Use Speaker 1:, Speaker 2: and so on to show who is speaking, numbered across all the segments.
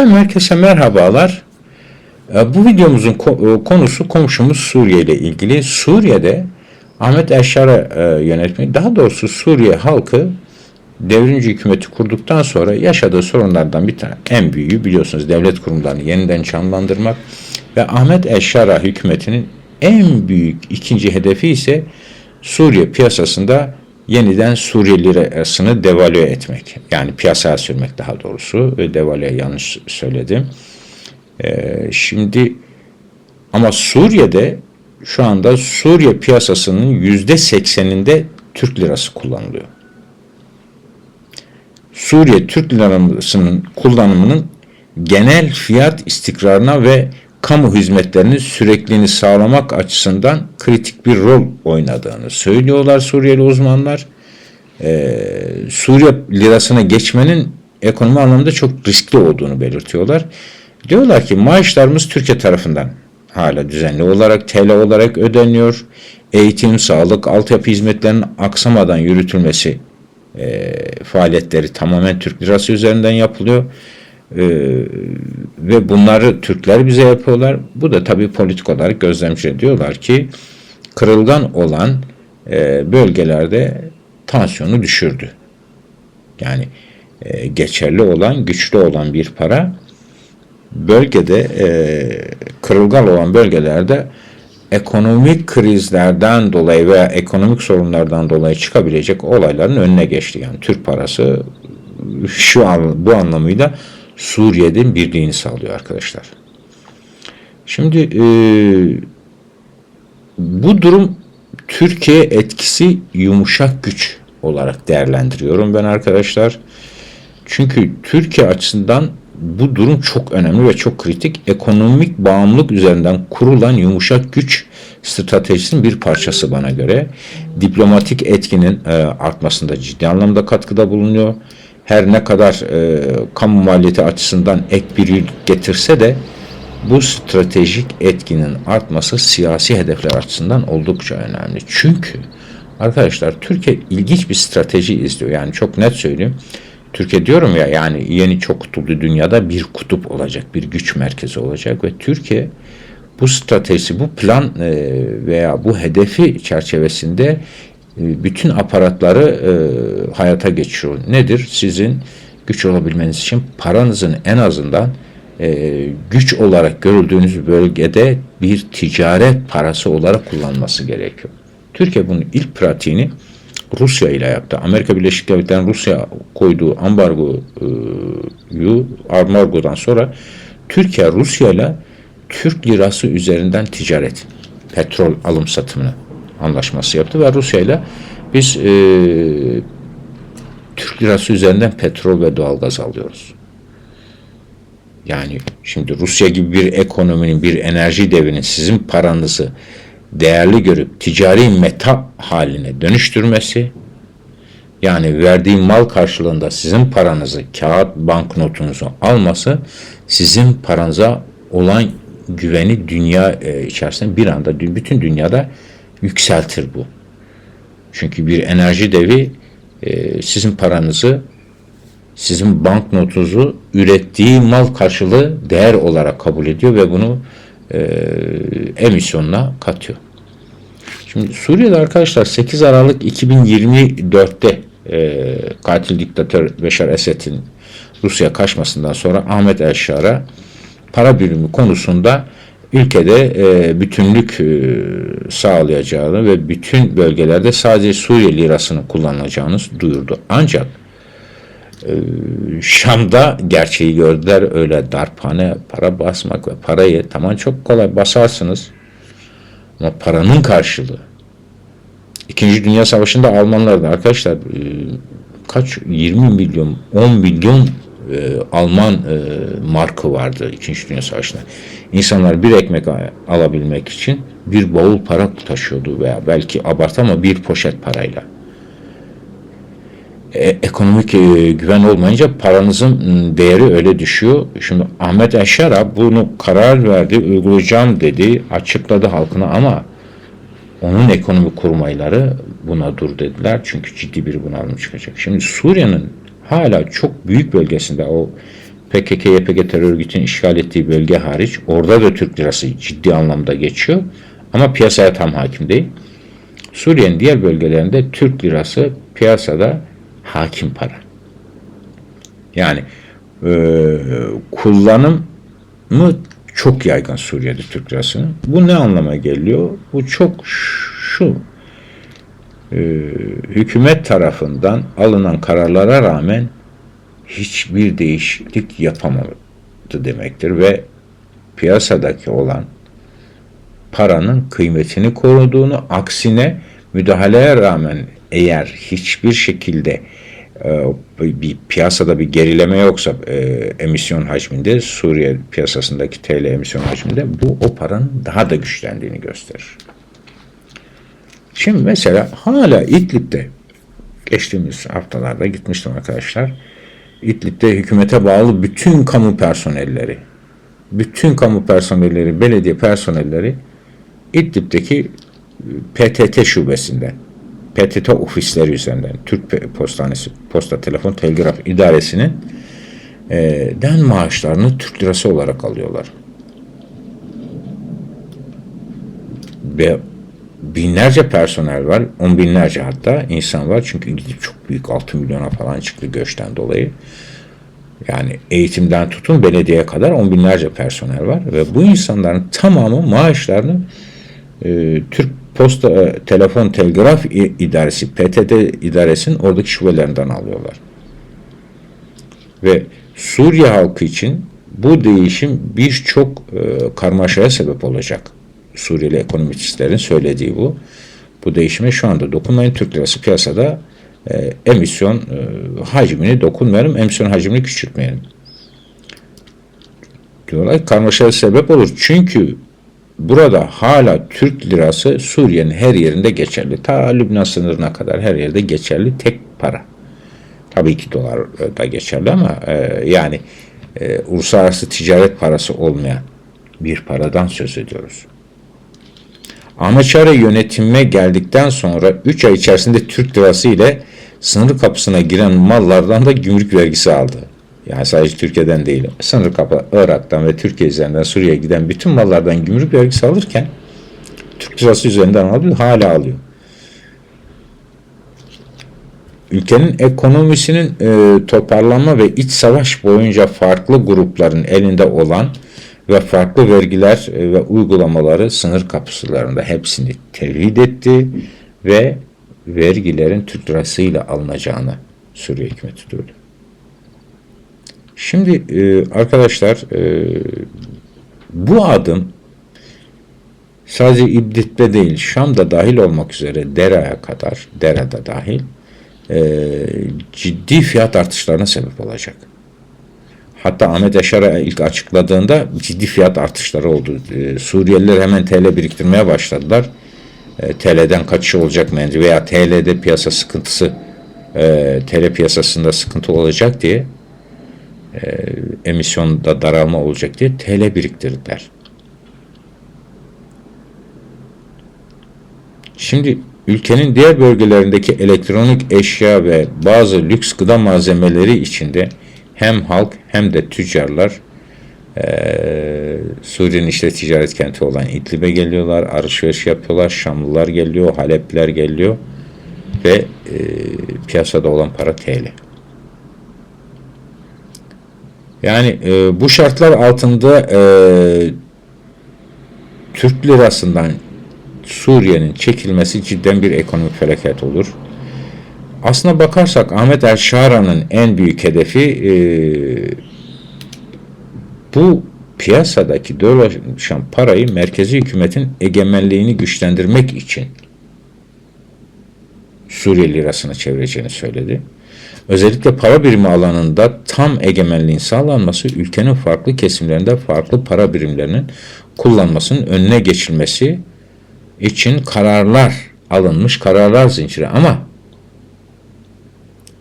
Speaker 1: Efendim herkese merhabalar. Ee, Bu videomuzun e, konusu komşumuz Suriye ile ilgili. Suriye'de Ahmet Eşar'a e, yönetmek, daha doğrusu Suriye halkı devrimci hükümeti kurduktan sonra yaşadığı sorunlardan bir tane en büyüğü biliyorsunuz devlet kurumlarını yeniden canlandırmak ve Ahmet Eşara hükümetinin en büyük ikinci hedefi ise Suriye piyasasında yeniden Suriye lirasını devalüe etmek. Yani piyasaya sürmek daha doğrusu. Devalüe yanlış söyledim. Ee, şimdi ama Suriye'de şu anda Suriye piyasasının yüzde sekseninde Türk lirası kullanılıyor. Suriye Türk lirasının kullanımının genel fiyat istikrarına ve kamu hizmetlerinin sürekliliğini sağlamak açısından kritik bir rol oynadığını söylüyorlar Suriyeli uzmanlar. Ee, Suriye lirasına geçmenin ekonomi anlamında çok riskli olduğunu belirtiyorlar. Diyorlar ki maaşlarımız Türkiye tarafından hala düzenli olarak TL olarak ödeniyor. Eğitim, sağlık, altyapı hizmetlerinin aksamadan yürütülmesi e, faaliyetleri tamamen Türk lirası üzerinden yapılıyor. E, ve bunları Türkler bize yapıyorlar. Bu da tabii politik olarak gözlemci diyorlar ki kırılgan olan e, bölgelerde tansiyonu düşürdü. Yani e, geçerli olan, güçlü olan bir para bölgede e, kırılgan olan bölgelerde ekonomik krizlerden dolayı veya ekonomik sorunlardan dolayı çıkabilecek olayların önüne geçti. Yani Türk parası şu an bu anlamıyla Suriye'nin birliğini sağlıyor arkadaşlar. Şimdi e, bu durum Türkiye etkisi yumuşak güç olarak değerlendiriyorum ben arkadaşlar. Çünkü Türkiye açısından bu durum çok önemli ve çok kritik. Ekonomik bağımlılık üzerinden kurulan yumuşak güç stratejisinin bir parçası bana göre. Diplomatik etkinin e, artmasında ciddi anlamda katkıda bulunuyor. Her ne kadar e, kamu maliyeti açısından ek bir yük getirse de bu stratejik etkinin artması siyasi hedefler açısından oldukça önemli. Çünkü arkadaşlar Türkiye ilginç bir strateji izliyor. Yani çok net söyleyeyim. Türkiye diyorum ya yani yeni çok kutuplu dünyada bir kutup olacak, bir güç merkezi olacak ve Türkiye bu stratejisi, bu plan e, veya bu hedefi çerçevesinde bütün aparatları e, hayata geçiriyor. Nedir? Sizin güç olabilmeniz için paranızın en azından güç olarak görüldüğünüz bölgede bir ticaret parası olarak kullanması gerekiyor. Türkiye bunun ilk pratiğini Rusya ile yaptı. Amerika Birleşik Devletleri'nin Rusya koyduğu ambargoyu ambargodan sonra Türkiye Rusya ile Türk lirası üzerinden ticaret, petrol alım satımını anlaşması yaptı ve Rusya ile biz e, Türk lirası üzerinden petrol ve doğalgaz alıyoruz. Yani şimdi Rusya gibi bir ekonominin, bir enerji devinin sizin paranızı değerli görüp ticari meta haline dönüştürmesi yani verdiği mal karşılığında sizin paranızı, kağıt banknotunuzu alması sizin paranıza olan güveni dünya e, içerisinde bir anda bütün dünyada yükseltir bu. Çünkü bir enerji devi e, sizin paranızı sizin banknotunuzu ürettiği mal karşılığı değer olarak kabul ediyor ve bunu e, emisyonuna katıyor. Şimdi Suriye'de arkadaşlar 8 Aralık 2024'te e, katil diktatör Beşar Esed'in Rusya kaçmasından sonra Ahmet Elşar'a para birimi konusunda ülkede e, bütünlük e, sağlayacağını ve bütün bölgelerde sadece Suriye lirasını kullanılacağını duyurdu. Ancak e, Şam'da gerçeği gördüler. Öyle darphane para basmak ve parayı tamam çok kolay basarsınız. Ama paranın karşılığı. İkinci Dünya Savaşı'nda Almanlar da arkadaşlar e, kaç? 20 milyon 10 milyon e, Alman e, markı vardı İkinci Dünya Savaşı'nda. İnsanlar bir ekmek alabilmek için bir bavul para taşıyordu veya belki abart ama bir poşet parayla. E, ekonomik e, güven olmayınca paranızın değeri öyle düşüyor. Şimdi Ahmet Eşara bunu karar verdi, uygulayacağım dedi, açıkladı halkına ama onun ekonomi kurmayları buna dur dediler. Çünkü ciddi bir bunalım çıkacak. Şimdi Suriye'nin hala çok büyük bölgesinde o PKK, YPG terör örgütünün işgal ettiği bölge hariç orada da Türk lirası ciddi anlamda geçiyor. Ama piyasaya tam hakim değil. Suriye'nin diğer bölgelerinde Türk lirası piyasada hakim para. Yani e, kullanımı çok yaygın Suriye'de Türk lirasının. Bu ne anlama geliyor? Bu çok şu. E, hükümet tarafından alınan kararlara rağmen hiçbir değişiklik yapamadı demektir ve piyasadaki olan paranın kıymetini koruduğunu aksine müdahaleye rağmen eğer hiçbir şekilde e, bir piyasada bir gerileme yoksa e, emisyon hacminde Suriye piyasasındaki TL emisyon hacminde bu o paranın daha da güçlendiğini gösterir. Şimdi mesela hala İdlib'de geçtiğimiz haftalarda gitmiştim arkadaşlar. İdlib'de hükümete bağlı bütün kamu personelleri, bütün kamu personelleri, belediye personelleri İdlib'deki PTT şubesinden, PTT ofisleri üzerinden, Türk Postanesi, Posta Telefon Telgraf İdaresi'nin e, den maaşlarını Türk lirası olarak alıyorlar. Ve binlerce personel var, on binlerce hatta insan var. Çünkü gidip çok büyük 6 milyona falan çıktı göçten dolayı. Yani eğitimden tutun belediyeye kadar on binlerce personel var ve bu insanların tamamı maaşlarını e, Türk Posta e, Telefon Telgraf İdaresi PTT idaresinin oradaki şubelerinden alıyorlar. Ve Suriye halkı için bu değişim birçok e, karmaşaya sebep olacak. Suriyeli ekonomistlerin söylediği bu. Bu değişime şu anda dokunmayın. Türk lirası piyasada e, emisyon e, hacmini dokunmayalım, emisyon hacmini küçültmeyelim. Diyorlar karmaşaya sebep olur. Çünkü burada hala Türk lirası Suriye'nin her yerinde geçerli. Ta Lübnan sınırına kadar her yerde geçerli tek para. Tabii ki dolar da geçerli ama e, yani e, uluslararası ticaret parası olmayan bir paradan söz ediyoruz. Şare yönetime geldikten sonra 3 ay içerisinde Türk lirası ile sınır kapısına giren mallardan da gümrük vergisi aldı. Yani sadece Türkiye'den değil. Sınır kapı Irak'tan ve Türkiye üzerinden Suriye'ye giden bütün mallardan gümrük vergisi alırken Türk lirası üzerinden alıyor, hala alıyor. Ülkenin ekonomisinin e, toparlanma ve iç savaş boyunca farklı grupların elinde olan ve farklı vergiler e, ve uygulamaları sınır kapısılarında hepsini tevhid etti ve vergilerin Türk lirasıyla alınacağını Suriye hükümeti duyurdu. Şimdi e, arkadaşlar e, bu adım sadece İdlib'de değil Şam'da dahil olmak üzere Dera'ya kadar, Dera'da dahil ciddi fiyat artışlarına sebep olacak. Hatta Ahmet Yaşar'a ilk açıkladığında ciddi fiyat artışları oldu. E, Suriyeliler hemen TL biriktirmeye başladılar. E, TL'den kaçış olacak mı veya TL'de piyasa sıkıntısı e, TL piyasasında sıkıntı olacak diye e, emisyonda daralma olacak diye TL biriktirdiler. Şimdi ülkenin diğer bölgelerindeki elektronik eşya ve bazı lüks gıda malzemeleri içinde hem halk hem de tüccarlar e, Suriye'nin işte ticaret kenti olan İdlib'e geliyorlar, alışveriş yapıyorlar, Şamlılar geliyor, Halepler geliyor ve e, piyasada olan para TL. Yani e, bu şartlar altında e, Türk lirasından Suriye'nin çekilmesi cidden bir ekonomik felaket olur. Aslına bakarsak Ahmet El Şara'nın en büyük hedefi e, bu piyasadaki dolaşan parayı merkezi hükümetin egemenliğini güçlendirmek için Suriye lirasına çevireceğini söyledi. Özellikle para birimi alanında tam egemenliğin sağlanması ülkenin farklı kesimlerinde farklı para birimlerinin kullanmasının önüne geçilmesi için kararlar alınmış kararlar zinciri ama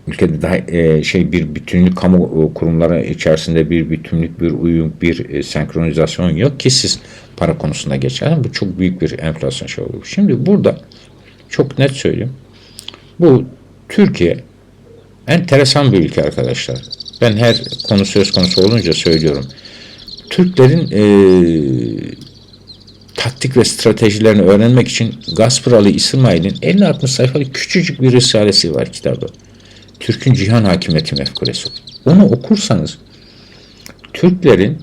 Speaker 1: ülkede daha e, şey bir bütünlük kamu kurumları içerisinde bir bütünlük, bir uyum, bir e, senkronizasyon yok ki siz para konusunda geçer. Bu çok büyük bir enflasyon şey olur. Şimdi burada çok net söyleyeyim. Bu Türkiye enteresan bir ülke arkadaşlar. Ben her konu söz konusu olunca söylüyorum. Türklerin eee, taktik ve stratejilerini öğrenmek için Gaspıralı İsmail'in 50-60 sayfalık küçücük bir risalesi var kitabı. Türk'ün cihan hakimiyeti mefkuresi. Onu okursanız Türklerin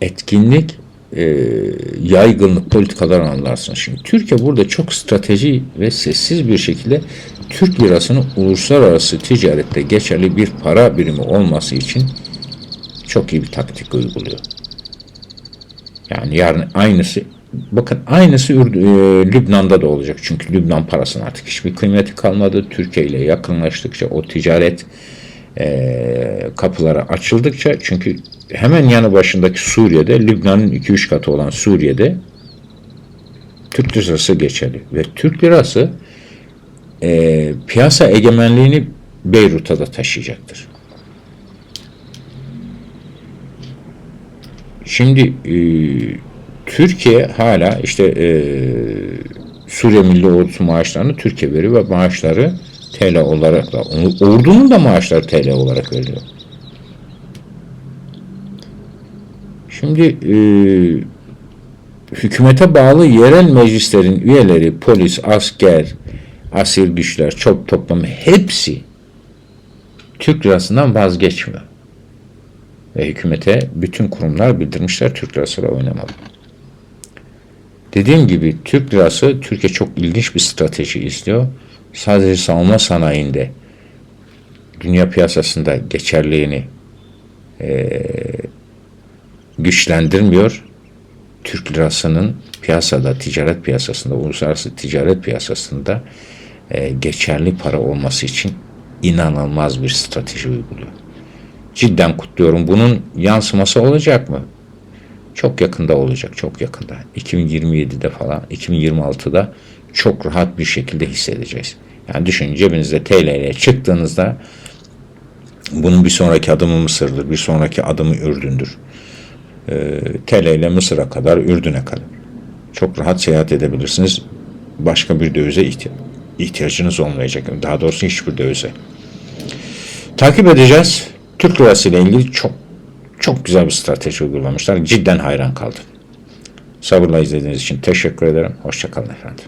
Speaker 1: etkinlik, e, yaygınlık politikalarını anlarsınız. Şimdi Türkiye burada çok strateji ve sessiz bir şekilde Türk lirasının uluslararası ticarette geçerli bir para birimi olması için çok iyi bir taktik uyguluyor. Yani yarın aynısı bakın aynısı e, Lübnan'da da olacak. Çünkü Lübnan parasının artık hiçbir kıymeti kalmadı. Türkiye ile yakınlaştıkça o ticaret e, kapıları açıldıkça çünkü hemen yanı başındaki Suriye'de Lübnan'ın 2-3 katı olan Suriye'de Türk lirası geçerli ve Türk lirası e, piyasa egemenliğini Beyrut'a da taşıyacaktır. Şimdi e, Türkiye hala işte e, Suriye Milli Ordusu maaşlarını Türkiye veriyor ve maaşları TL olarak da ordunun da maaşları TL olarak veriliyor. Şimdi e, hükümete bağlı yerel meclislerin üyeleri, polis, asker, asil güçler, çok toplamı hepsi Türk lirasından vazgeçmiyor. Ve hükümete bütün kurumlar bildirmişler Türk lirasıyla oynamalı. Dediğim gibi Türk lirası Türkiye çok ilginç bir strateji izliyor. Sadece savunma sanayinde dünya piyasasında geçerliğini eee, güçlendirmiyor. Türk lirasının piyasada, ticaret piyasasında, uluslararası ticaret piyasasında eee, geçerli para olması için inanılmaz bir strateji uyguluyor. Cidden kutluyorum. Bunun yansıması olacak mı? Çok yakında olacak, çok yakında. 2027'de falan, 2026'da çok rahat bir şekilde hissedeceğiz. Yani düşünün cebinizde TL ile çıktığınızda bunun bir sonraki adımı Mısır'dır, bir sonraki adımı Ürdün'dür. Ee, TL ile Mısır'a kadar, Ürdün'e kadar. Çok rahat seyahat edebilirsiniz. Başka bir dövize ihti- ihtiyacınız olmayacak. Daha doğrusu hiçbir dövize. Takip edeceğiz. Türk lirası ile ilgili çok çok güzel bir strateji uygulamışlar. Cidden hayran kaldım. Sabırla izlediğiniz için teşekkür ederim. Hoşçakalın efendim.